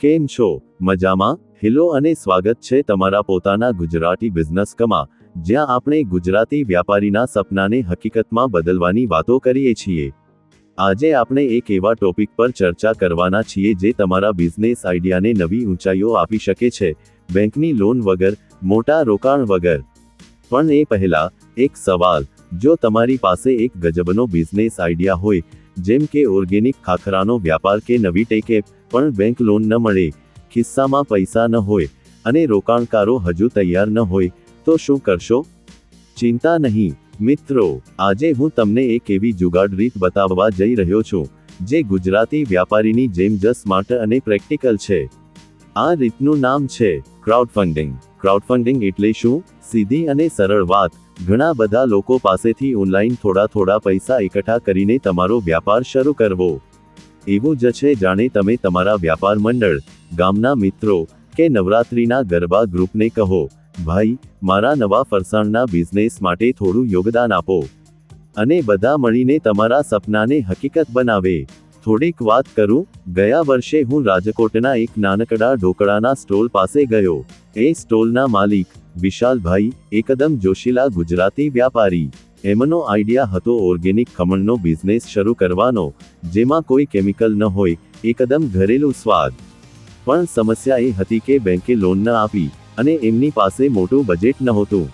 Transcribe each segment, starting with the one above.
કેમ છો? મજામાં? હેલો અને સ્વાગત છે તમારા પોતાના ગુજરાતી બિઝનેસ કમા, જ્યાં આપણે ગુજરાતી વ્યાપારીના સપનાને હકીકતમાં બદલવાની વાતો કરીએ છીએ. આજે આપણે એક એવા ટોપિક પર ચર્ચા કરવાના છીએ જે તમારા બિઝનેસ આઈડિયાને નવી ઊંચાઈઓ આપી શકે છે, બેંકની લોન વગર, મોટા રોકાણ વગર. પણ એ પહેલા, એક સવાલ, જો તમારી પાસે એક ગજબનો બિઝનેસ આઈડિયા હોય, જેમ કે ઓર્ગેનિક ખાખરાનો વ્યાપાર કે નવી ટેકે પણ બેંક લોન ન મળે. ખિસ્સામાં પૈસા ન હોય અને રોકાણકારો હજુ તૈયાર ન હોય, તો શું કરશો? ચિંતા નહીં. મિત્રો, આજે હું તમને એક એવી જુગાડ રીત બતાવવા જઈ રહ્યો છું, જે ગુજરાતી વ્યાપારીની જેમ જ સ્માર્ટ અને પ્રેક્ટિકલ છે. આ રીતનું નામ છે ક્રાઉડફંડિંગ ક્રાઉડફંડિંગ એટલે શું? સીધી અને સરળ વાત. ઘણા બધા લોકો પાસેથી ઓનલાઈન થોડા થોડા પૈસા એકઠા કરીને તમારો વ્યાપાર શરૂ કરવો. એવું જ છે જાણે તમે તમારા વ્યાપાર મંડળ, ગામના મિત્રો કે નવરાત્રિના ગરબા ગ્રુપને કહો, ભાઈ, મારા નવા ફરસાણના બિઝનેસ માટે થોડું યોગદાન આપો. અને બધા મળીને તમારા સપનાને હકીકત બનાવે. થોડીક વાત કરું, ગયા વર્ષે હું રાજકોટના એક નાનકડા ઢોકળાના સ્ટોલ પાસે ગયો. એ સ્ટોલના માલિક, વિશાલભાઈ, એકદમ જોશીલા ગુજરાતી વ્યાપારી. એમનો આઈડિયા હતો ઓર્ગેનિક ખમણનો બિઝનેસ શરૂ કરવાનો, જેમાં કોઈ કેમિકલ ન હોય, એકદમ ઘરેલું સ્વાદ. પણ સમસ્યા એ હતી કે બેંકે લોન ન આપી અને એમની પાસે મોટું બજેટ નહોતું.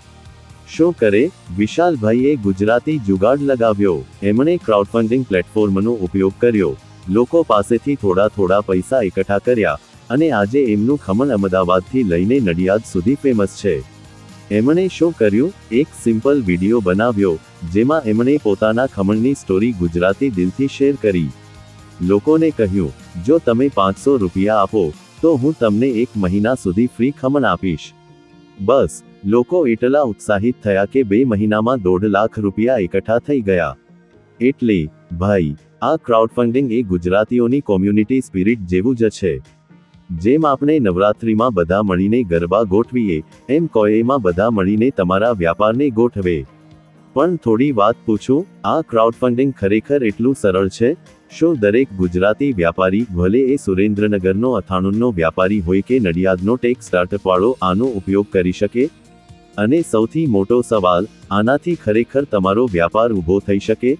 શું કરે? વિશાલભાઈએ ગુજરાતી જુગાડ લગાવ્યો. એમણે ક્રાઉડફંડિંગ પ્લેટફોર્મનો ઉપયોગ કર્યો. લોકો પાસેથી થોડા થોડા પૈસા એકઠા કર્યા અને આજે એમનું ખમણ અમદાવાદથી લઈને નડિયાદ સુધી ફેમસ છે. એમણે શું કર્યું? એક સિમ્પલ વીડિયો બનાવ્યો, જેમાં એમણે પોતાના ખમણની સ્ટોરી ગુજરાતી દિલથી શેર કરી. લોકોને કહ્યું, જો તમે પાંચસો રૂપિયા આપો, તો હું તમને એક મહિના સુધી ફ્રી ખમણ આપીશ. બસ, લોકો એટલા ઉત્સાહિત થયા કે બે મહિનામાં દોઢ લાખ રૂપિયા એકઠા થઈ ગયા. એટલે, ભાઈ, આ ક્રાઉડફંડિંગ એ ગુજરાતીઓની કોમ્યુનિટી સ્પિરિટ જેવું જ છે. જેમ આપણે નવરાત્રિમાં બધા મળીને ગરબા ગોઠવીએ, એમ કોએમાં બધા મળીને તમારા વ્યાપારને ગોઠવે. પણ થોડી વાત પૂછું, આ ક્રાઉડફંડિંગ ખરેખર એટલું સરળ છે? શું દરેક ગુજરાતી વ્યાપારી, ભલે એ સુરેન્દ્રનગરનો અથાણુંનો વ્યાપારી હોય કે નડિયાદનો ટેક સ્ટાર્ટઅપવાળો, આનો ઉપયોગ કરી શકે? અને સૌથી મોટો સવાલ, આનાથી ખરેખર તમારો વ્યાપાર ઊભો થઈ શકે?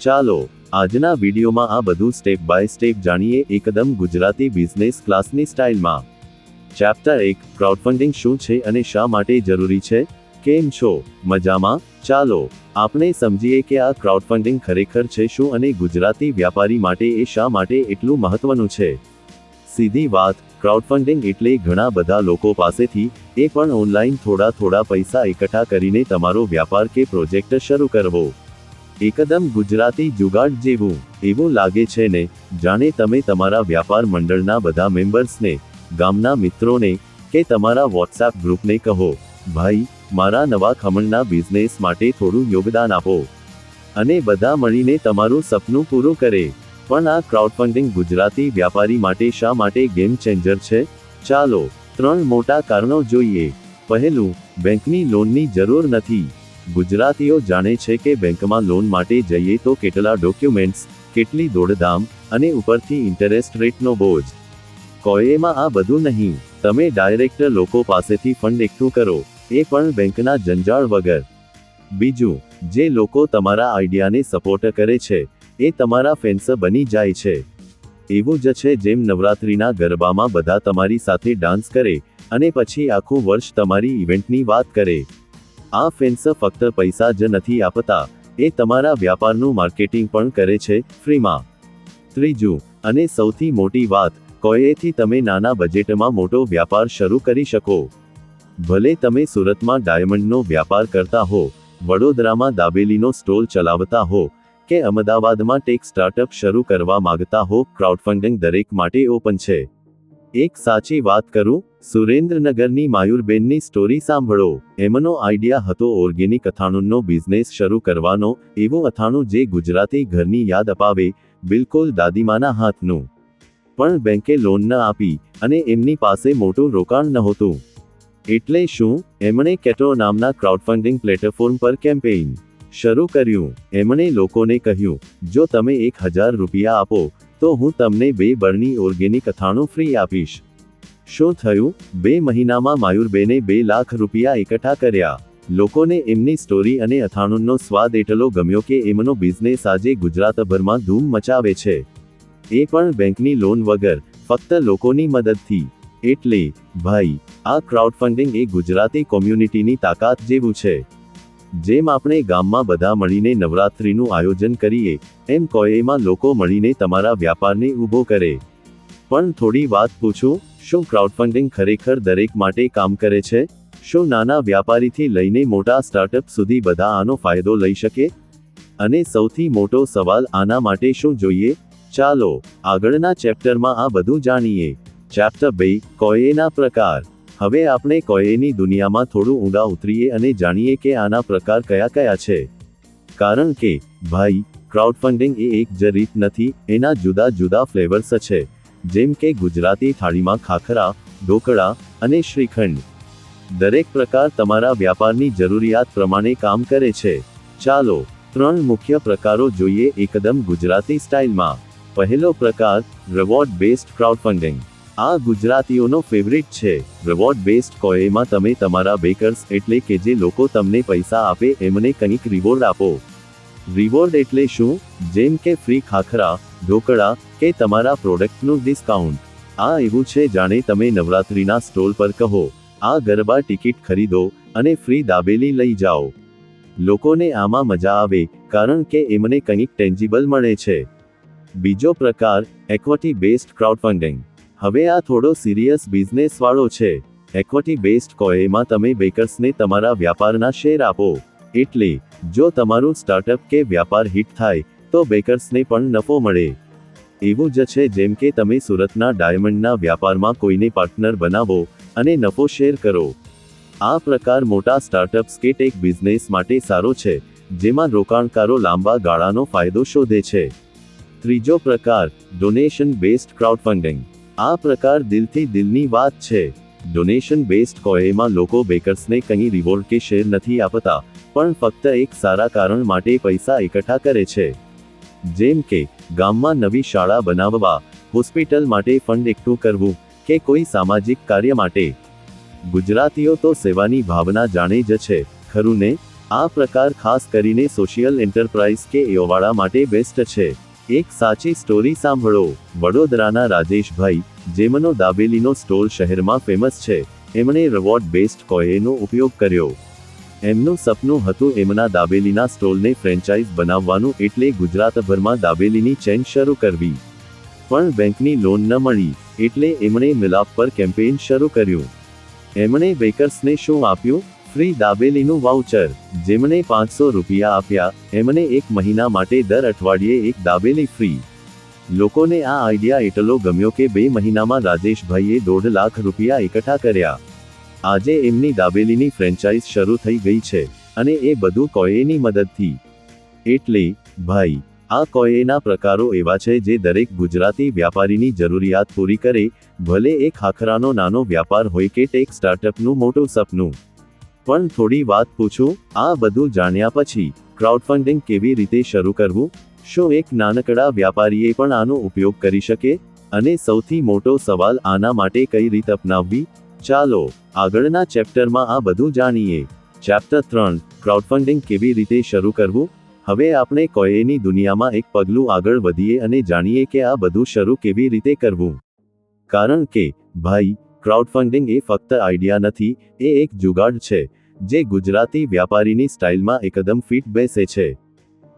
ચાલો આજના વિડીયોમાં આ બધું સ્ટેપ બાય સ્ટેપ જાણીએ એકદમ ગુજરાતી બિઝનેસ ક્લાસની સ્ટાઇલમાં ચેપ્ટર એક ક્રાઉડફંડિંગ શું છે અને શા માટે જરૂરી છે? કેમ છો? મજામાં? ચાલો, આપણે સમજીએ કે આ ક્રાઉડફંડિંગ ખરેખર છે શું અને ગુજરાતી વ્યાપારી માટે એ શા માટે એટલું મહત્વનું છે? સીધી વાત ક્રાઉડફંડિંગ એટલે ઘણા બધા લોકો પાસેથી, એ પણ ઓનલાઈન થોડા થોડા પૈસા એકઠા કરીને તમારો વ્યાપાર કે પ્રોજેક્ટ શરૂ કરવો. એકદમ ગુજરાતી જુગાડ જેવું, એવું લાગે છે ને, જાણે તમે તમારા વ્યાપાર મંડળના બધા મેમ્બર્સને, ગામના મિત્રોને, કે તમારા વોટ્સએપ ગ્રુપને કહો, ભાઈ, મારા નવા ખમણના બિઝનેસ માટે થોડું યોગદાન આપો. અને બધા મળીને તમારું સપનું પૂરું કરે. પણ આ ક્રાઉડફંડિંગ ગુજરાતી વ્યાપારી માટે શા માટે ગેમ ચેન્જર છે? ચાલો, ત્રણ મોટા કારણો જોઈએ. પહેલું, બેંકની લોનની જરૂર નથી. ગુજરાતીઓ જાણે છે કે બેંકમાં લોન માટે જઈએ તો કેટલા ડોક્યુમેન્ટ્સ, કેટલી દોડધામ અને ઉપરથી ઇન્ટરેસ્ટ રેટનો બોજ. કોએમાં આ બધું નહીં. તમે ડાયરેક્ટ લોકો પાસેથી ફંડ એકઠું કરો. એ પણ બેંકના જંજાળ વગર. બીજું, જે લોકો તમારા આઈડિયાને સપોર્ટ કરે છે, એ તમારા ફેન્સ બની જાય છે. એવું જ છે જેમ નવરાત્રિના ગરબામાં બધા તમારી સાથે ડાન્સ કરે અને પછી આખું વર્ષ તમારી ઇવેન્ટની વાત કરે. આ ફેન્સ ફક્ત પૈસા જ નથી આપતા, એ તમારા વ્યાપારનું માર્કેટિંગ પણ કરે છે, ફ્રીમાં. ત્રીજું, અને સૌથી મોટી વાત કોઈએથી તમે નાના બજેટમાં મોટો વ્યાપાર શરૂ કરી શકો. ભલે તમે સુરતમાં ડાયમંડનો વ્યાપાર કરતા હો, વડોદરામાં દાબેલીનો સ્ટોલ ચલાવતા હો, કે અમદાવાદમાં ટેક સ્ટાર્ટઅપ શરૂ કરવા માંગતા હો, ક્રાઉડફંડિંગ દરેક માટે ઓપન છે. એક સાચી વાત કરું? સુરેન્દ્રનગરની માયુરબેનની સ્ટોરી સાંભળો. એમનો આઈડિયા હતો ઓર્ગેનિક અથાણુંનો બિઝનેસ શરૂ કરવાનો, એવું અથાણું જે ગુજરાતી ઘરની યાદ અપાવે, બિલકુલ દાદીમાના હાથનું. પણ બેંકે લોન ન આપી અને એમની પાસે મોટું રોકાણ નહોતું. એટલે શું? એમણે કેટો નામના ક્રાઉડફંડિંગ પ્લેટફોર્મ પર કેમ્પેઇન શરૂ કર્યું. એમણે લોકોને કહ્યું, જો તમે એક હજાર રૂપિયા આપો તો હું તમને બે બરણી ઓર્ગેનિક અથાણું ફ્રી આપીશ. શું થયું? બે મહિનામાં માયુરબેને બે લાખ રૂપિયા એકઠા કર્યા. લોકોને એમની સ્ટોરી અને અથાણુંનો સ્વાદ એટલો ગમ્યો કે એમનો બિઝનેસ આજે ગુજરાતભરમાં ધૂમ મચાવે છે. એ પણ બેંકની લોન વગર, ફક્ત લોકોની મદદથી. એટલે, ભાઈ, આ ક્રાઉડફંડિંગ એ ગુજરાતી કોમ્યુનિટીની તાકાત જેવું છે. જેમ આપણે ગામમાં બધા મળીને નવરાત્રિનું આયોજન કરીએ, એમ કોએમાં લોકો મળીને તમારા વ્યાપારને ઊભો કરે. પણ થોડી વાત પૂછું, શું ક્રાઉડફંડિંગ ખરેખર દરેક માટે કામ કરે છે? શું નાના વ્યાપારીથી લઈને મોટા સ્ટાર્ટઅપ સુધી બધા આનો ફાયદો લઈ શકે? અને સૌથી મોટો સવાલ આના માટે શું જોઈએ? ચાલો, આગળના ચેપ્ટરમાં આ બધું જાણીએ. ચેપ્ટર બે કોએના પ્રકાર. હવે આપણે કોએની દુનિયામાં થોડું ઊંડા ઉતરીએ અને જાણીએ કે આના પ્રકાર કયા કયા છે. કારણ કે, ભાઈ ક્રાઉડફંડિંગ એ એક જ રીત નથી, એના જુદા જુદા ફ્લેવર્સ છે. જેમ કે ગુજરાતી થાળીમાં ખાખરા, ઢોકળા અને શ્રીખંડ. દરેક પ્રકાર તમારા વ્યાપારની જરૂરિયાત પ્રમાણે કામ કરે છે. ચાલો, ત્રણ મુખ્ય પ્રકારો જોઈએ એકદમ ગુજરાતી સ્ટાઇલમાં પહેલો પ્રકાર રિવોર્ડ બેસ્ડ ક્રાઉડફંડિંગ આ ગુજરાતીઓનો ફેવરેટ છે. રિવોર્ડ બેસ્ડ કોએમાં તમે તમારા બેકર્સ એટલે કે જે લોકો તમને પૈસા આપે એમને કંઈક રિવોર્ડ આપો. રિવોર્ડ એટલે શું? જેમ કે ફ્રી ખાખરા, ઢોકળા કે તમારા પ્રોડક્ટનું ડિસ્કાઉન્ટ આ એવું છે જાણે તમે નવરાત્રીના સ્ટોલ પર કહો, આ ગરબા ટિકિટ ખરીદો અને ફ્રી દાબેલી લઈ જાઓ. લોકોને આમાં મજા આવે કારણ કે એમને કંઈક ટેન્જિબલ મળે છે. બીજો પ્રકાર એક્વટી બેસ્ડ ક્રાઉડફંડિંગ હવે આ થોડો સિરિયસ બિઝનેસ વાળો છે. એક્વટી બેસ્ડ કોએમાં તમે બેકર્સને તમારા વ્યાપારના શેર આપો. એટલે, જો તમારું સ્ટાર્ટઅપ કે વ્યાપાર હિટ થાય, તો બેકર્સને પણ નફો મળે. એવું જ છે જેમ કે તમે સુરતના ડાયમંડના વ્યાપારમાં કોઈને પાર્ટનર બનાવો અને નફો શેર કરો. આ પ્રકાર મોટા સ્ટાર્ટઅપ્સ કે ટેક બિઝનેસ માટે સારો છે, જેમાં રોકાણકારો લાંબા ગાળાનો ફાયદો શોધે છે. ત્રીજો પ્રકાર ડોનેશન બેસ્ડ ક્રાઉડફંડિંગ આ પ્રકાર દિલથી દિલની વાત છે. ડોનેશન બેસ્ડ કોએમાં લોકો બેકર્સને કંઈ રિવોર્ડ કે શેર નથી આપતા, પણ ફક્ત એક સારા કારણ માટે પૈસા એકઠા કરે છે. જેમ કે, ગામમાં નવી શાળા બનાવવા, હોસ્પિટલ માટે ફંડ એકઠું કરવું, કે કોઈ સામાજિક કાર્ય માટે. ગુજરાતીઓ તો સેવાની ભાવના જાણે જ છે. ખરું ને? આ પ્રકાર ખાસ કરીને સોશિયલ એન્ટરપ્રાઇઝ કે એઓવાળા માટે બેસ્ટ છે. એક સાચી સ્ટોરી સાંભળો. વડોદરાના રાજેશભાઈ, જેમનો દાબેલીનો સ્ટોલ શહેરમાં ફેમસ છે, એમણે રવોર્ડ બેસ્ડ કોએનો ઉપયોગ કર્યો. એમનું સપનું હતું એમના દાબેલીના સ્ટોલને ફ્રેન્ચાઇઝ બનાવવાનું એટલે ગુજરાતભરમાં દાબેલીની ચેન શરૂ કરવી. પણ બેંકની લોન ન મળી, એટલે એમણે મિલાપ પર કેમ્પેઇન શરૂ કર્યું. એમણે બેકર્સને શું આપ્યું? ફ્રી દાબેલીનું વાઉચર, જેમણે પાંચસો રૂપિયા આપ્યા, એમને એક મહિના માટે દર અઠવાડિયે એક દાબેલી ફ્રી. લોકોને આ આઈડિયા એટલો ગમ્યો કે બે મહિનામાં રાજેશભાઈએ દોઢ લાખ રૂપિયા એકઠા કર્યા. આજે એમની દાબેલીની ફ્રેન્ચાઇઝ શરૂ થઈ ગઈ છે, અને એ બધું કોયેની મદદથી. એટલે, ભાઈ, આ કોયેના પ્રકારો એવા છે જે દરેક ગુજરાતી વ્યાપારીની જરૂરિયાત પૂરી કરે, ભલે એ ખાખરાનો નાનો વ્યાપાર હોય કે ટેક સ્ટાર્ટઅપનું મોટું સપનું. પણ થોડી વાત પૂછું? આ બધું જાણ્યા પછી ક્રાઉડફંડિંગ કેવી રીતે શરૂ કરવું? શું એક નાનકડા વ્યાપારીએ પણ આનો ઉપયોગ કરી શકે? અને સૌથી મોટો સવાલ આના માટે કઈ રીત અપનાવવી? ચાલો, આગળના ચેપ્ટરમાં આ બધું જાણીએ. ચેપ્ટર ત્રણ ક્રાઉડફંડિંગ કેવી રીતે શરૂ કરવું? હવે આપણે કોયેની દુનિયામાં એક પગલું આગળ વધીએ અને જાણીએ કે આ બધું શરૂ કેવી રીતે કરવું. કારણ કે, ભાઈ ક્રાઉડફંડિંગ એ ફક્ત આઈડિયા નથી, એ એક જુગાડ છે, જે ગુજરાતી વ્યાપારીની સ્ટાઇલમાં એકદમ ફિટ બેસે છે.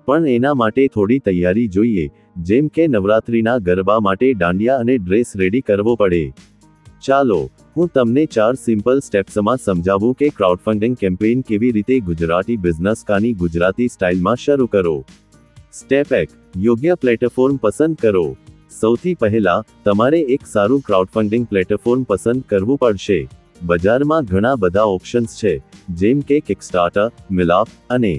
પણ એના માટે થોડી તૈયારી જોઈએ, જેમ કે નવરાત્રિના ગરબા માટે દાંડિયા અને ડ્રેસ રેડી કરવો પડે. ચાલો, હું તમને ચાર સિમ્પલ સ્ટેપ્સમાં સમજાવું કે ક્રાઉડફંડિંગ કેમ્પેઇન કેવી રીતે ગુજરાતી બિઝનેસ કાની ગુજરાતી સ્ટાઇલમાં શરૂ કરો. સ્ટેપ એક, યોગ્ય પ્લેટફોર્મ પસંદ કરો. સૌથી પહેલા, તમારે એક સારું ક્રાઉડફંડિંગ પ્લેટફોર્મ પસંદ કરવું પડશે. બજારમાં ઘણા બધા ઓપ્શન્સ છે, જેમ કે કિકસ્ટાર્ટર મિલાપ અને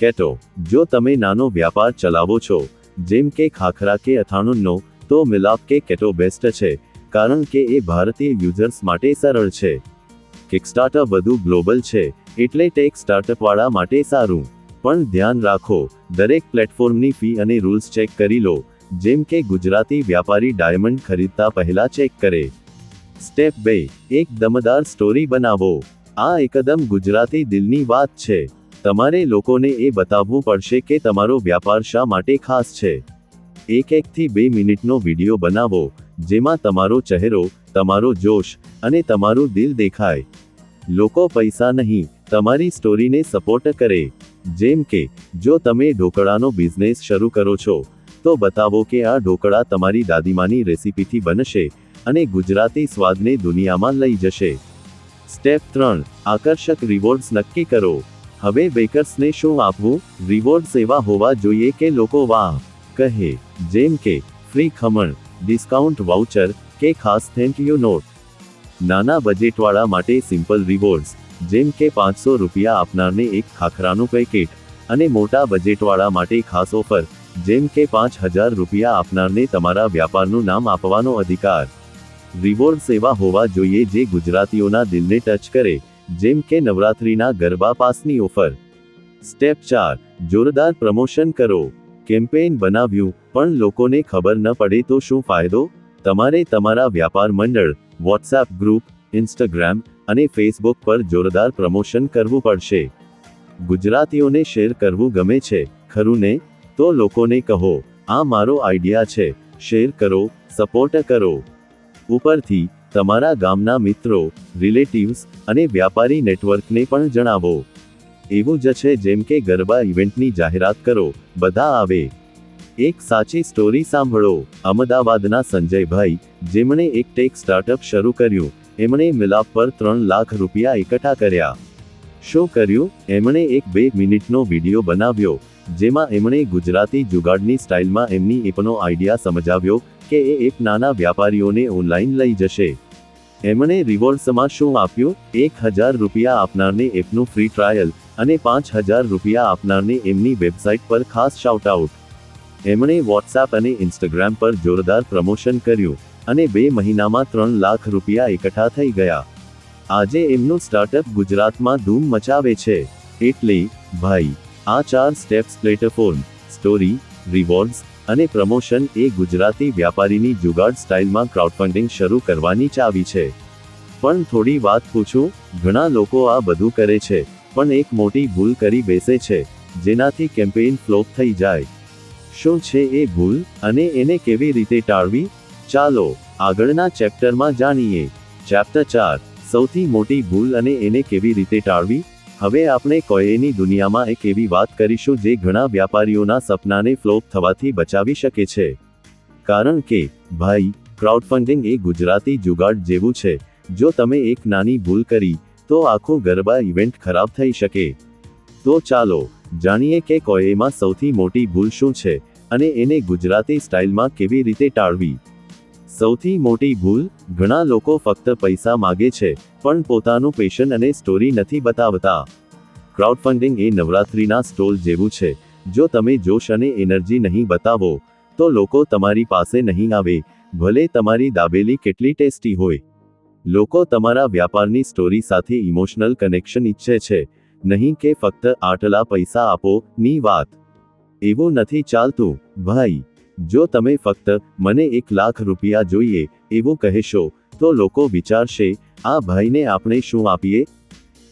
કેટો જો તમે નાનો વ્યાપાર ચલાવો છો, જેમ કે ખાખરા કે અથાણુંનો, તો મિલાપ કે કેટો બેસ્ટ છે, કારણ કે એ ભારતીય યુઝર્સ માટે સરળ છે. કિકસ્ટાર્ટર વધુ ગ્લોબલ છે, એટલે ટેક સ્ટાર્ટઅપવાળા માટે સારું. પણ ધ્યાન રાખો, દરેક પ્લેટફોર્મની ફી અને રૂલ્સ ચેક કરી લો. જેમ કે ગુજરાતી વ્યાપારી ડાયમંડ ખરીદતા પહેલા ચેક કરે. સ્ટેપ બે, એક દમદાર સ્ટોરી બનાવો. આ એકદમ ગુજરાતી દિલની વાત છે. તમારે લોકોને એ બતાવવું પડશે કે તમારો વ્યાપાર શા માટે ખાસ છે. એક એકથી બે મિનિટનો વીડિયો બનાવો, જેમાં તમારો ચહેરો, તમારો જોશ અને તમારું દિલ દેખાય. લોકો પૈસા નહીં, તમારી સ્ટોરીને સપોર્ટ કરે. જેમ કે, જો તમે ઢોકળાનો બિઝનેસ શરૂ કરો છો તો બતાવો કે આ ઢોકળા તમારી દાદીમાની રેસીપીથી બનશે અને ગુજરાતી સ્વાદને દુનિયામાં લઈ જશે. સ્ટેપ ત્રણ, આકર્ષક રિવોર્ડ્સ નક્કી કરો. હવે બેકર્સને શું આપવું? રિવોર્ડ્સ એવા હોવા જોઈએ કે લોકો વાહ, કહે, જેમ કે ફ્રી ખમણ ડિસ્કાઉન્ટ વાઉચર કે ખાસ થેન્ક યુ નોટ નાના બજેટવાળા માટે સિમ્પલ રિવોર્ડ્સ જેમ કે પાંચસો રૂપિયા આપનારને એક ખાખરાનું પેકેટ અને મોટા બજેટવાળા માટે ખાસ ઓફર જેમ કે પાંચ હજાર રૂપિયા આપનારને તમારા વ્યાપારનું નામ આપવાનો અધિકાર. રિવોર્ડ સેવા હોવા જોઈએ જે ગુજરાતીઓના દિલને ટચ કરે, જેમ કે નવરાત્રીના ગરબા પાસની ઓફર. સ્ટેપ ચાર, જોરદાર પ્રમોશન કરો. કેમ્પેઇન બનાવ્યું, પણ લોકોને ખબર ન પડે તો શું ફાયદો? તમારે તમારા વ્યાપાર મંડળ, વોટ્સએપ ગ્રુપ, ઇન્સ્ટાગ્રામ અને ફેસબુક પર જોરદાર પ્રમોશન કરવું પડશે. ગુજરાતીઓને શેર કરવું ગમે છે, ખરું ને? તો લોકોને કહો, આ મારો આઈડિયા છે, શેર કરો, સપોર્ટ કરો. ઉપરથી, તમારા ગામના મિત્રો, રિલેટિવ્સ અને વ્યાપારી નેટવર્કને પણ જણાવો. એવું જ છે જેમ કે ગરબા ઇવેન્ટની જાહેરાત કરો, બધા આવે. એક સાચી સ્ટોરી સાંભળો, અમદાવાદના સંજયભાઈ, જેમણે એક ટેક સ્ટાર્ટઅપ શરૂ કર્યું, એમણે મિલાપ પર ત્રણ લાખ રૂપિયા એકઠા કર્યા. શું કર્યું? એમણે એક બે મિનિટનો વીડિયો બનાવ્યો. જેમાં એમણે ગુજરાતી જુગાડની સ્ટાઇલમાં એમની એપનો આઈડિયા સમજાવ્યો કે એ એપ નાના વ્યાપારીઓને ઓનલાઈન લઈ જશે. એમણે રિવોર્ડ્સમાં શું આપ્યું? એક હજાર રૂપિયા આપનારને એપનું ફ્રી ટ્રાયલ અને પાંચ હજાર રૂપિયા આપનારને એમની વેબસાઇટ પર ખાસ શાઉટઆઉટ એમણે વોટ્સએપ અને ઇન્સ્ટાગ્રામ પર જોરદાર પ્રમોશન કર્યું અને બે મહિનામાં ત્રણ લાખ રૂપિયા એકઠા થઈ ગયા. આજે એમનું સ્ટાર્ટઅપ ગુજરાતમાં ધૂમ મચાવે છે. એટલે, ભાઈ આ ચાર સ્ટેપ્સ પ્લેટફોર્મ સ્ટોરી રિવોર્ડ્સ અને પ્રમોશન એ ગુજરાતી વ્યાપારીની જુગાડ સ્ટાઇલમાં ક્રાઉડફંડિંગ શરૂ કરવાની ચાવી છે. પણ થોડી વાત પૂછું, ઘણા લોકો આ બધું કરે છે, પણ એક મોટી ભૂલ કરી બેસે છે, જેનાથી કેમ્પેઇન ફ્લોપ થઈ જાય. શું છે એ ભૂલ અને એને કેવી રીતે ટાળવી? ચાલો, આગળના ચેપ્ટરમાં જાણીએ. ચેપ્ટર ચાર, સૌથી મોટી ભૂલ અને એને કેવી રીતે ટાળવી? હવે આપણે કોયેની દુનિયામાં એક એવી વાત કરીશું જે ઘણા વ્યાપારીઓના સપનાને ફ્લોપ થવાથી બચાવી શકે છે. કારણ કે, ભાઈ ક્રાઉડફંડિંગ એ ગુજરાતી જુગાડ જેવું છે. જો તમે એક નાની ભૂલ કરી, તો આખો ગરબા ઇવેન્ટ ખરાબ થઈ શકે. તો ચાલો, જાણીએ કે કોયેમાં સૌથી મોટી ભૂલ શું છે અને એને ગુજરાતી સ્ટાઇલમાં કેવી રીતે ટાળવી. સૌથી મોટી ભૂલ, ઘણા લોકો ફક્ત પૈસા માગે છે, પણ પોતાનું પેશન અને સ્ટોરી નથી બતાવતા. ક્રાઉડફંડિંગ એ નવરાત્રીના સ્ટોલ જેવું છે. જો તમે જોશ અને એનર્જી નહીં બતાવો, તો લોકો તમારી પાસે નહીં આવે. ભલે તમારી દાબેલી કેટલી ટેસ્ટી હોય. લોકો તમારા વ્યાપારની સ્ટોરી સાથે ઇમોશનલ કનેક્શન ઈચ્છે છે. નહીં કે ફક્ત આટલા પૈસા આપો, ની વાત. એવું નથી ચાલતું. ભાઈ જો તમે ફક્ત મને એક લાખ રૂપિયા જોઈએ એવું કહેશો, તો લોકો વિચારશે, આ ભાઈને આપણે શું આપીએ?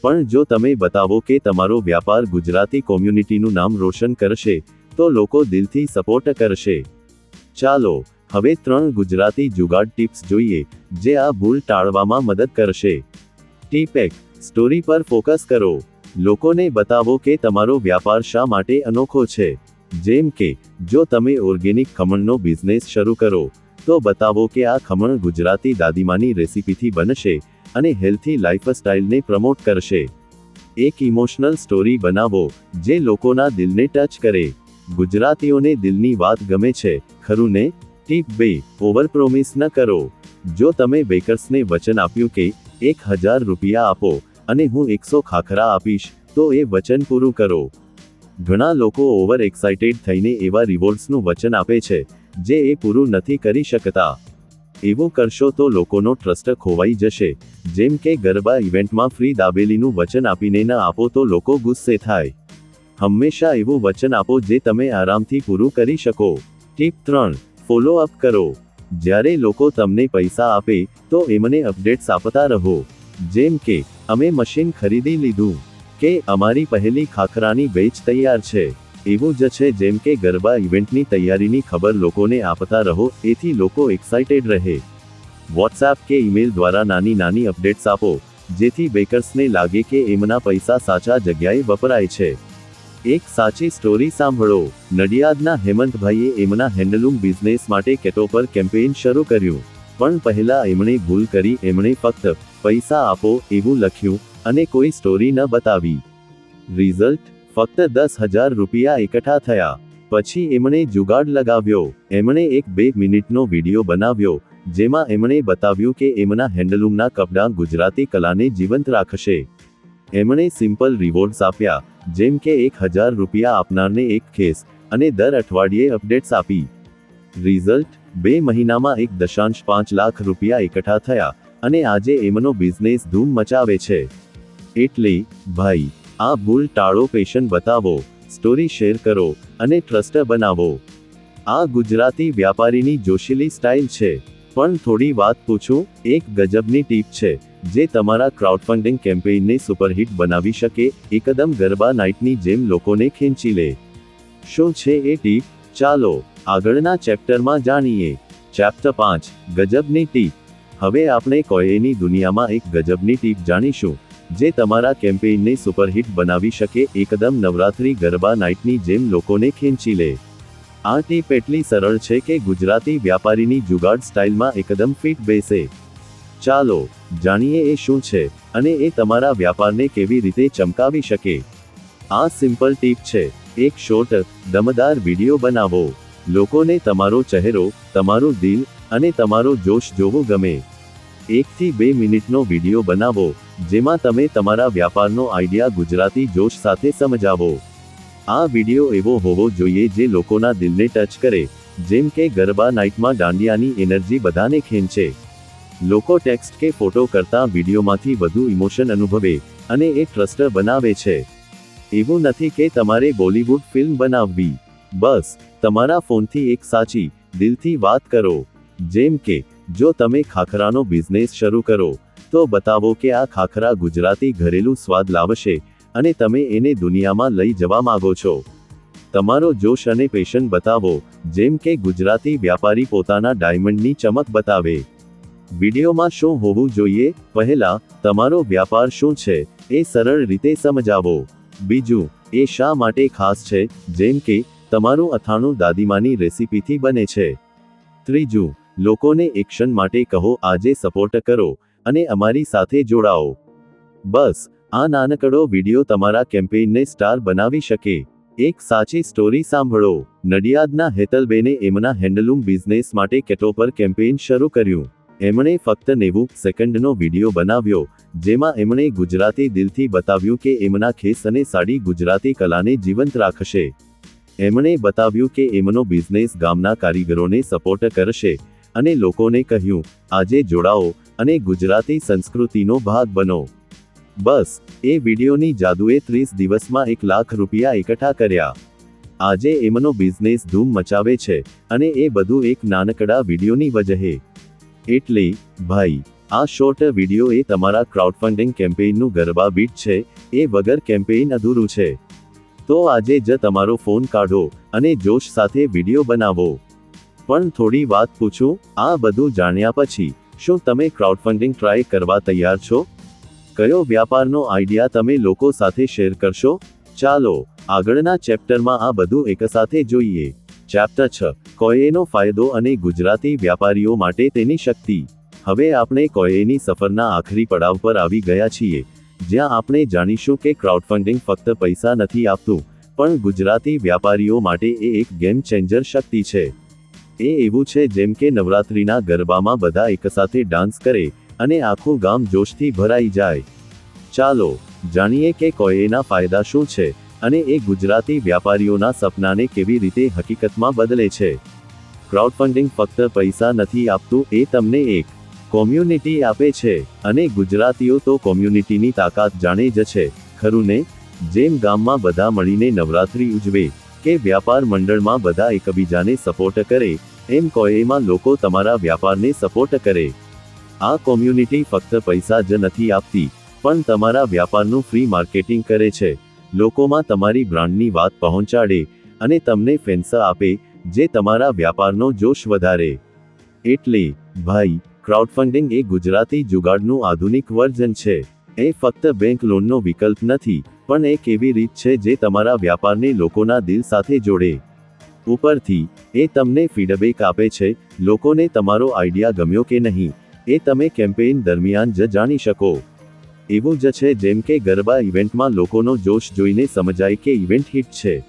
પણ જો તમે બતાવો કે તમારો વ્યાપાર ગુજરાતી કોમ્યુનિટીનું નામ રોશન કરશે, તો લોકો દિલથી સપોર્ટ કરશે. ચાલો, હવે ત્રણ ગુજરાતી જુગાડ ટિપ્સ જોઈએ, જે આ ભૂલ ટાળવામાં મદદ કરશે. ટીપ એક, સ્ટોરી પર ફોકસ કરો. લોકોને બતાવો કે તમારો વ્યાપાર શા માટે અનોખો છે. જેમ કે, જો તમે ઓર્ગેનિક ખમણનો બિઝનેસ શરૂ કરો, તો બતાવો કે આ ખમણ ગુજરાતી દાદીમાની રેસિપીથી બનશે અને હેલ્થી લાઇફસ્ટાઇલને પ્રમોટ કરશે. એક ઇમોશનલ સ્ટોરી બનાવો, જે લોકોના દિલને ટચ કરે. ગુજરાતીઓને દિલની વાત ગમે છે, ખરું ને? ટીપ બે ઓવર પ્રોમિસ ન કરો. જો તમે બેકર્સને વચન આપ્યું કે, એક હજાર રૂપિયા આપો અને હું એકસો ખાખરા આપીશ, તો એ વચન પૂરું કરો. ઘણા લોકો ઓવર એક્સાઇટેડ થઈને એવા રિવોર્ડ્સનું વચન આપે છે, જે એ પૂરું નથી કરી શકતા. એવું કરશો તો લોકોનો ટ્રસ્ટ ખોવાઈ જશે. જેમ કે ગરબા ઇવેન્ટમાં ફ્રી દાબેલીનું વચન આપીને ન આપો તો લોકો ગુસ્સે થાય. હંમેશા એવું વચન આપો જે તમે આરામથી પૂરું કરી શકો. ટીપ ત્રણ, ફોલો અપ કરો. જ્યારે લોકો તમને પૈસા આપે, તો એમને અપડેટ્સ આપતા રહો. જેમ કે, અમે મશીન ખરીદી લીધું. કે અમારી પહેલી ખાખરાની બેચ તૈયાર છે. એવું જ છે જેમ કે ગરબા ઇવેન્ટની તૈયારીની ખબર લોકોને આપતા રહો, એથી લોકો એક્સાઇટેડ રહે. વોટ્સએપ કે ઈમેલ દ્વારા નાની નાની અપડેટ્સ આપો, જેથી બેકર્સને લાગે કે એમના પૈસા સાચા જગ્યાએ વપરાય છે. એક સાચી સ્ટોરી સાંભળો. નડિયાદના હેમંતભાઈએ એમના હેન્ડલૂમ બિઝનેસ માટે કેટોપર કેમ્પેઇન શરૂ કર્યું. પણ પહેલા એમણે ભૂલ કરી, એમણે ફક્ત, પૈસા આપો, એવું લખ્યું. અને કોઈ સ્ટોરી ન બતાવી. રિઝલ્ટ ફક્ત દસ હજાર રૂપિયા એકઠા થયા. પછી એમણે જુગાડ લગાવ્યો. એમણે એક બે મિનિટનો વિડિયો બનાવ્યો, જેમાં એમણે બતાવ્યું કે એમના હેન્ડલૂમના કપડાં ગુજરાતી કલાને જીવંત રાખશે. એમણે સિમ્પલ રિવોર્ડ્સ આપ્યા, જેમ કે એક હજાર રૂપિયા આપનારને એક કેસ અને દર અઠવાડિયે અપડેટ્સ આપી. રિઝલ્ટ બે મહિનામાં એક દશાંશ પાંચ લાખ રૂપિયા એકઠા થયા, અને આજે એમનો બિઝનેસ ધૂમ મચાવે છે. એટલે, ભાઈ, આ ભૂલ ટાળો, પેશન બતાવો સ્ટોરી શેર કરો અને ટ્રસ્ટ બનાવો. આ ગુજરાતી વ્યાપારીની જોશીલી સ્ટાઇલ છે. પણ થોડી વાત પૂછું, એક ગજબની ટીપ છે, જે તમારા ક્રાઉડફંડિંગ કેમ્પેઇનને સુપરહિટ બનાવી શકે, એકદમ ગરબા નાઇટની જેમ લોકોને ખેંચી લે. શું છે એ ટીપ? ચાલો, આગળના ચેપ્ટરમાં જાણીએ. ચેપ્ટર પાંચ, ગજબની ટીપ. હવે આપણે કોયેની દુનિયામાં એક ગજબની ટીપ જાણીશું. જે તમારા કેમ્પેઇનને સુપરહિટ બનાવી શકે, એકદમ નવરાત્રી ગરબા નાઇટની જેમ લોકોને ખેંચી લે. આ ટીપ એટલી સરળ છે કે ગુજરાતી વ્યાપારીની જુગાડ સ્ટાઇલમાં એકદમ ફિટ બેસે. ચાલો, જાણીએ એ શું છે અને એ તમારા વ્યાપારને કેવી રીતે ચમકાવી શકે. આ સિમ્પલ ટીપ છે. એક શોર્ટ, દમદાર વિડિયો બનાવો. લોકોને તમારો ચહેરો, તમારું દિલ અને તમારો જોશ જોવો ગમે. એકથી બે મિનિટનો વિડિયો બનાવો, જેમાં તમે તમારા વ્યાપારનો આઈડિયા ગુજરાતી જોશ સાથે સમજાવો. આ વિડિયો એવો હોવો જોઈએ જે લોકોના દિલને ટચ કરે, જેમ કે ગરબા નાઇટમાં દાંડિયાની એનર્જી બધાને ખેંચે. લોકો ટેક્સ્ટ કે ફોટો કરતા વિડીયોમાંથી વધુ ઇમોશન અનુભવે, અને એ ટ્રસ્ટર બનાવે છે. એવું નથી કે તમારે બોલિવૂડ ફિલ્મ બનાવવી. બસ, તમારા ફોનથી એક સાચી, દિલથી વાત કરો. જેમ કે જો તમે ખાખરાનો બિઝનેસ શરૂ કરો, તો બતાવો કે આ ખાખરા ગુજરાતી ઘરેલું સ્વાદ લાવશે અને તમે એને દુનિયામાં લઈ જવા માંગો છો. તમારો જોશ અને પેશન બતાવો, જેમ કે ગુજરાતી વ્યાપારી પોતાના ડાયમંડની ચમક બતાવે. વિડીયોમાં શું હોવું જોઈએ? પહેલા, તમારો વ્યાપાર શું છે? એ સરળ રીતે સમજાવો. બીજું, એ શા માટે ખાસ છે? જેમ કે, તમારું અથાણું દાદીમાની રેસીપીથી બને છે. ત્રીજું લોકોને એક્શન માટે કહો, આજે સપોર્ટ કરો અને અમારી સાથે જોડાઓ. બસ, આ નાનકડો વિડિયો તમારા કેમ્પેઇનને સ્ટાર બનાવી શકે. એક સાચી સ્ટોરી સાંભળો. નડિયાદના હેતલબેને એમના હેન્ડલૂમ બિઝનેસ માટે કેટોપર કેમ્પેઇન શરૂ કર્યું. એમણે ફક્ત નેવું સેકન્ડનો વીડિયો બનાવ્યો, જેમાં એમણે ગુજરાતી દિલથી બતાવ્યું કે એમના ખેસ અને સાડી ગુજરાતી કલાને જીવંત રાખશે. એમણે બતાવ્યું કે એમનો બિઝનેસ ગામના કારીગરોને સપોર્ટ કરશે. અને લોકોને કહ્યું, આજે જોડાઓ અને ગુજરાતી સંસ્કૃતિનો ભાગ બનો. બસ, એ વિડિયોની જાદુએ ત્રીસ દિવસમાં એક લાખ રૂપિયા એકઠા કર્યા. આજે એમનો બિઝનેસ ધૂમ મચાવે છે અને એ બધું એક નાનકડા વિડિયોની વજહે. એટલે, ભાઈ, આ શોર્ટ વિડિયો એ તમારા ક્રાઉડફંડિંગ કેમ્પેઇનનું ગરબા બીટ છે, એ વગર કેમ્પેઇન અધૂરું છે. તો આજે જ તમારો ફોન કાઢો અને જોશ સાથે વીડિયો બનાવો. પણ થોડી વાત પૂછું, આ બધું જાણ્યા પછી, શું તમે ક્રાઉડફંડિંગ ટ્રાય કરવા તૈયાર છો? કયો વ્યાપારનો આઈડિયા તમે લોકો સાથે શેર કરશો? ચાલો, આગળના ચેપ્ટરમાં આ બધું એકસાથે જોઈએ. ચેપ્ટર છ કોયેનો ફાયદો અને ગુજરાતી વ્યાપારીઓ માટે તેની શક્તિ. હવે આપણે કોયેની સફરના આખરી પડાવ પર આવી ગયા છીએ. જ્યાં આપણે જાણીશું કે ક્રાઉડફંડિંગ ફક્ત પૈસા નથી આપતું, પણ ગુજરાતી વ્યાપારીઓ માટે એ એક ગેમ ચેન્જર શક્તિ છે. એ એવું છે જેમ કે નવરાત્રિના ગરબામાં બધા એકસાથે ડાન્સ કરે અને આખું ગામ જોશથી ભરાઈ જાય. ચાલો, જાણીએ કે કોયેના ફાયદા શું છે અને એ ગુજરાતી વ્યાપારીઓના સપનાને કેવી રીતે હકીકતમાં બદલે છે. ક્રાઉડફંડિંગ ફક્ત પૈસા નથી આપતું, એ તમને એક કોમ્યુનિટી આપે છે અને ગુજરાતીઓ તો કોમ્યુનિટીની તાકાત જાણે જ છે. ખરું ને? જેમ ગામમાં બધા મળીને નવરાત્રી ઉજવે કે વ્યાપાર મંડળમાં બધા એકબીજાને સપોર્ટ કરે એમ કોએમાં લોકો તમારા વ્યાપારને સપોર્ટ કરે. આ કોમ્યુનિટી ફક્ત પૈસા જ નથી આપતી, પણ તમારા વ્યાપારનું ફ્રી માર્કેટિંગ કરે છે. લોકોમાં તમારી બ્રાન્ડની વાત પહોંચાડે અને તમને ફેન્સ આપે, જે તમારા વ્યાપારનો જોશ વધારે. એટલે, ભાઈ ક્રાઉડફંડિંગ એ ગુજરાતી જુગાડનું આધુનિક વર્ઝન છે. એ ફક્ત બેંક લોનનો વિકલ્પ નથી, પણ એક એવી રીત છે જે તમારા વ્યાપારને લોકોના દિલ સાથે જોડે. ઉપરથી, એ તમને ફીડબેક આપે છે, લોકોને તમારો આઈડિયા ગમ્યો કે નહીં, એ તમે કેમ્પેઇન દરમિયાન જ જાણી શકો. એવું જ છે જેમ કે ગરબા ઇવેન્ટમાં લોકોનો જોશ જોઈને સમજાય કે ઇવેન્ટ હિટ છે.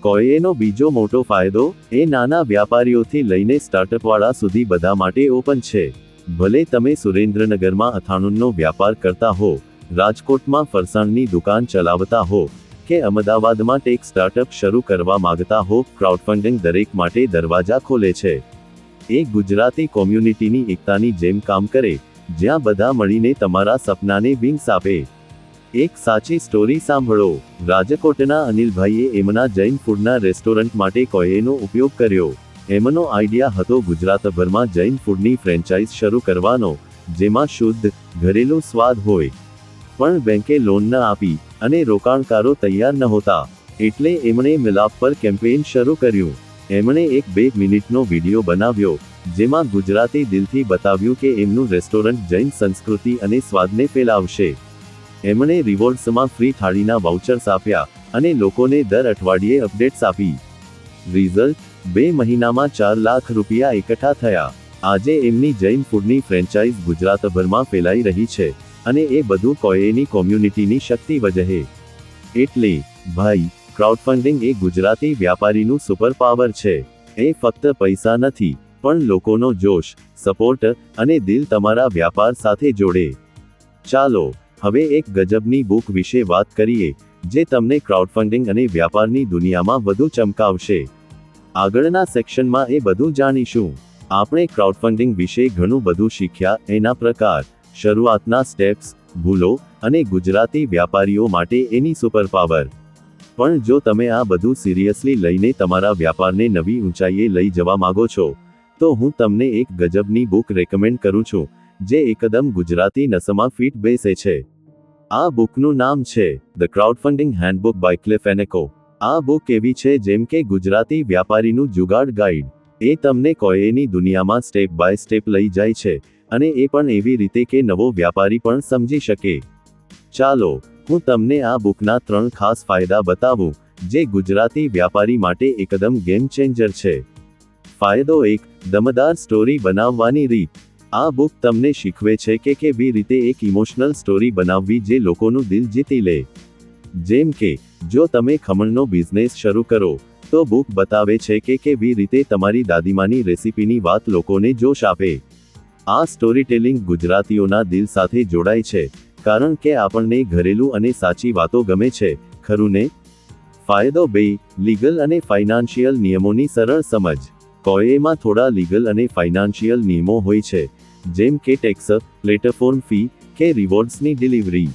કોએનો બીજો મોટો ફાયદો, એ નાના વ્યાપારીઓથી લઈને સ્ટાર્ટઅપવાળા સુધી બધા માટે ઓપન છે. ભલે તમે સુરેન્દ્રનગરમાં અથાણુંનો વ્યાપાર કરતા હો, રાજકોટમાં ફરસાણની દુકાન ચલાવતા હો કે અમદાવાદમાં ટેક સ્ટાર્ટઅપ શરૂ કરવા માંગતા હો ક્રાઉડફંડિંગ દરેક માટે દરવાજા ખોલે છે. એ ગુજરાતી કોમ્યુનિટીની એકતાની જેમ કામ કરે, જ્યાં બધા મળીને તમારા સપનાને વિંગ્સ આપે. એક સાચી સ્ટોરી સાંભળો. રાજકોટના અનિલભાઈએ એમના જૈન ફૂડના રેસ્ટોરન્ટ માટે કોયેનો ઉપયોગ કર્યો. એમનો આઈડિયા હતો ગુજરાતભરમાં જૈન ફૂડની ફ્રેન્ચાઇઝ શરૂ કરવાનો, જેમાં શુદ્ધ, ઘરેલું સ્વાદ હોય. પણ બેંકે લોન ન આપી અને રોકાણકારો તૈયાર નહોતા. એટલે એમણે મિલાપ પર કેમ્પેઇન શરૂ કર્યું. એમણે એક બે મિનિટનો વીડિયો બનાવ્યો, જેમાં ગુજરાતી દિલથી બતાવ્યું કે એમનું રેસ્ટોરન્ટ જૈન સંસ્કૃતિ અને સ્વાદને ફેલાવશે. એમણે રિવોર્ડ્સમાં ફ્રી થાળીના વાઉચર્સ આપ્યા અને લોકોને દર અઠવાડિયે અપડેટ્સ આપી. રિઝલ્ટ, બે મહિનામાં ચાર લાખ રૂપિયા એકઠા થયા. આજે એમની જૈન ફૂડની ફ્રેન્ચાઇઝ ગુજરાતભરમાં ફેલાઈ રહી છે. અને એ બધું કોએની કોમ્યુનિટીની શક્તિ વજહે એટલે, ભાઈ ક્રાઉડફંડિંગ એ ગુજરાતી વ્યાપારીનું સુપર પાવર છે. એ ફક્ત પૈસા નથી, પણ લોકોનો જોશ સપોર્ટ અને દિલ તમારા વ્યાપાર સાથે જોડે. ચાલો, હવે એક ગજબની બુક વિશે વાત કરીએ, જે તમને ક્રાઉડફંડિંગ અને વ્યાપારની દુનિયામાં વધુ ચમકાવશે. આગળના સેક્શનમાં એ બધું જાણીશું. આપણે ક્રાઉડફંડિંગ વિશે ઘણું બધું શીખ્યા, એના પ્રકાર શરૂઆતના સ્ટેપ્સ, ભૂલો અને ગુજરાતી વ્યાપારીઓ માટે એની સુપર પાવર. પણ જો તમે આ બધું સિરિયસલી લઈને તમારા વ્યાપારને નવી ઊંચાઈએ લઈ જવા માંગો છો, તો હું તમને એક ગજબની બુક રેકમેન્ડ કરું છું, જે એકદમ ગુજરાતી નસમાં ફિટ બેસે છે. આ બુકનું નામ છે ધ ક્રાઉડફંડિંગ હેન્ડબુક બાય ક્લિફેનેકો આ બુક એવી છે જેમ કે ગુજરાતી વ્યાપારીનું જુગાડ ગાઈડ. એ તમને કોઈની દુનિયામાં સ્ટેપ બાય સ્ટેપ લઈ જાય છે અને એ પણ એવી રીતે કે નવો વ્યાપારી પણ સમજી શકે. ચાલો, હું તમને આ બુકના ત્રણ ખાસ ફાયદા બતાવું, જે ગુજરાતી વ્યાપારી માટે એકદમ ગેમ ચેન્જર છે. ફાયદો એક, દમદાર સ્ટોરી બનાવવાની રીત. આ બુક તમને શીખવે છે કે કેવી રીતે એક ઇમોશનલ સ્ટોરી બનાવવી જે લોકોનું દિલ જીતી લે. જેમ કે, જો તમે ખમણનો બિઝનેસ શરૂ કરો, તો બુક બતાવે છે કે કેવી રીતે તમારી દાદીમાની રેસિપીની વાત લોકોને જોશ આપે. આ સ્ટોરીટેલિંગ ગુજરાતીઓના દિલ સાથે જોડાય છે, કારણ કે આપણને ઘરેલું અને સાચી વાતો ગમે છે, ખરું ને? ફાયદો બે લીગલ અને ફાઇનાન્શિયલ નિયમોની સરળ સમજ. કોએમાં થોડા લીગલ અને ફાઇનાન્શિયલ નિયમો હોય છે, જેમ કે ટેક્સ પ્લેટફોર્મ ફી કે રિવોર્ડ્સની ડિલિવરી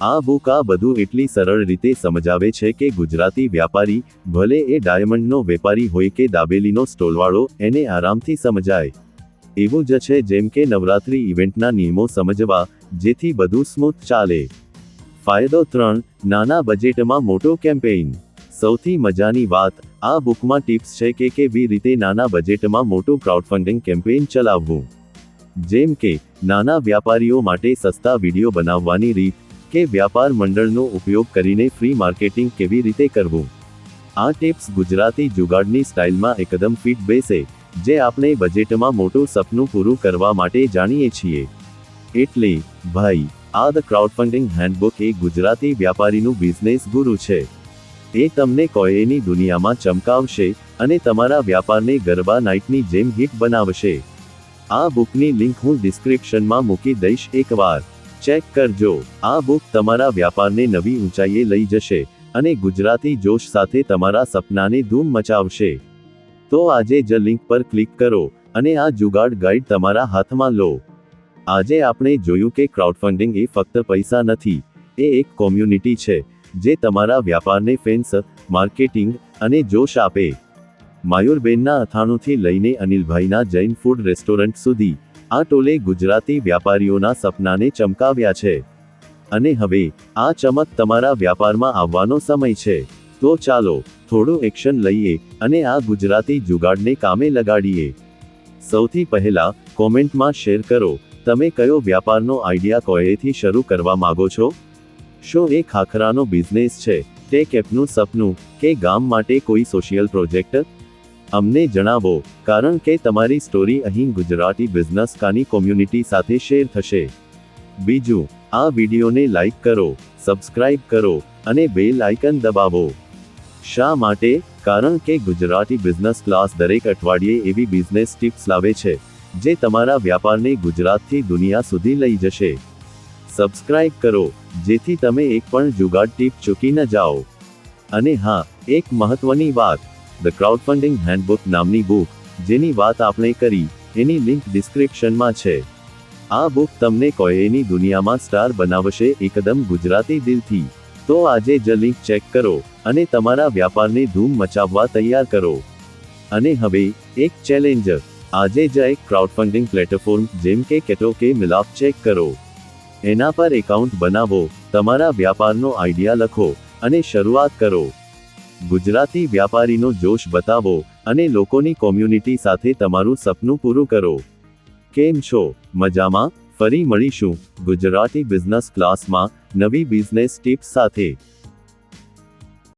આ બુક આ બધું એટલી સરળ રીતે સમજાવે છે કે ગુજરાતી વ્યાપારી ભલે એ ડાયમંડનો વેપારી હોય કે દાબેલીનો સ્ટોલવાળો, એને આરામથી સમજાય. એવું જ છે જેમ કે નવરાત્રી ઇવેન્ટના નિયમો સમજવા, જેથી બધું સ્મૂથ ચાલે. ફાયદો ત્રણ, નાના બજેટમાં મોટો કેમ્પેઇન. સૌથી મજાની વાત, આ બુકમાં ટિપ્સ છે કે કેવી રીતે નાના બજેટમાં મોટું ક્રાઉડફંડિંગ કેમ્પેઇન ચલાવવું. જેમ કે, નાના વ્યાપારીઓ માટે સસ્તા વીડિયો બનાવવાની રીત, કે વ્યાપાર મંડળનો ઉપયોગ કરીને ફ્રી માર્કેટિંગ કેવી રીતે કરવું. આ ટિપ્સ ગુજરાતી જુગાડની સ્ટાઇલમાં એકદમ ફિટ બેસે. જે આપણે બજેટમાં મોટું સપનું પૂરું કરવા માટે જાણીએ છીએ. એટલે, ભાઈ, આ ધ ક્રાઉડફંડિંગ હેન્ડબુક એ ગુજરાતી વ્યાપારીનું બિઝનેસ ગુરુ છે. એ તમને કોઈની દુનિયામાં ચમકાવશે અને તમારા વ્યાપારને ગરબા નાઇટની જેમ હિટ બનાવશે. આ બુકની લિંક હું ડિસ્ક્રિપ્શનમાં મૂકી દઈશ એકવાર. ચેક કરજો, આ બુક તમારા વ્યાપારને નવી ઊંચાઈએ લઈ જશે અને ગુજરાતી જોશ સાથે તમારા સપનાને ધૂમ મચાવશે. તો આજે જ લિંક પર ક્લિક કરો અને આ જુગાડ ગાઈડ તમારા હાથમાં લો. આજે આપણે જોયું કે ક્રાઉડફંડિંગ એ ફક્ત પૈસા નથી, એ એક કોમ્યુનિટી છે, જે તમારા વ્યાપારને ફેન્સ માર્કેટિંગ અને જોશ આપે. માયુરબેનના અથાણુંથી લઈને અનિલભાઈના જૈન ફૂડ રેસ્ટોરન્ટ સુધી, આ ટોલે ગુજરાતી વ્યાપારીઓના સપનાને ચમકાવ્યા છે. અને હવે, આ ચમક તમારા વ્યાપારમાં આવવાનો સમય છે. તો ચાલો થોડું એક્શન લઈએ અને આ ગુજરાતી જુગાડને કામે લગાડીએ. સૌથી પહેલા કોમેન્ટમાં શેર કરો, તમે કયો વ્યાપારનો આઈડિયા કોએથી શરૂ કરવા માંગો છો? શું એ ખાખરાનો બિઝનેસ છે ટેક એપનું સપનું, કે ગામ માટે કોઈ સોશિયલ પ્રોજેક્ટ? અમને જણાવો, કારણ કે તમારી સ્ટોરી અહીં ગુજરાતી બિઝનેસ કાની કોમ્યુનિટી સાથે શેર થશે. બીજું, આ વિડીયોને લાઈક કરો, સબસ્ક્રાઇબ કરો, અને બેલ આઇકન દબાવો. શા માટે? કારણ કે ગુજરાતી બિઝનેસ ક્લાસ દરેક અઠવાડિયે એવી બિઝનેસ ટિપ્સ લાવે છે, જે તમારા વ્યાપારને ગુજરાતથી દુનિયા સુધી લઈ જશે. સબસ્ક્રાઇબ કરો, જેથી તમે એક પણ જુગાડ ટીપ ચૂકી ન જાઓ. અને હા, એક મહત્વની વાત ધ ક્રાઉડફંડિંગ હેન્ડબુક નામની બુક જેની વાત આપણે કરી, એની લિંક ડિસ્ક્રિપ્શનમાં છે. આ બુક તમને કોઈની દુનિયામાં સ્ટાર બનાવશે એકદમ ગુજરાતી દિલથી. તો આજે જ લિંક ચેક કરો. અને તમારા વ્યાપારને ધૂમ મચાવવા તૈયાર કરો. અને હવે, એક ચેલેન્જર આજે જ એક ક્રાઉડફંડિંગ પ્લેટફોર્મ જેમ કે કેટો કે મિલાપ ચેક કરો. એના પર એકાઉન્ટ બનાવો, તમારા વ્યાપારનો આઈડિયા લખો, અને શરૂઆત કરો. ગુજરાતી વ્યાપારીનો જોશ બતાવો, અને લોકોની કોમ્યુનિટી સાથે તમારું સપનું પૂરું કરો. કેમ છો? મજામાં? ફરી મળીશું. ગુજરાતી બિઝનેસ ક્લાસમાં નવી બિઝનેસ ટિપ્સ સાથે.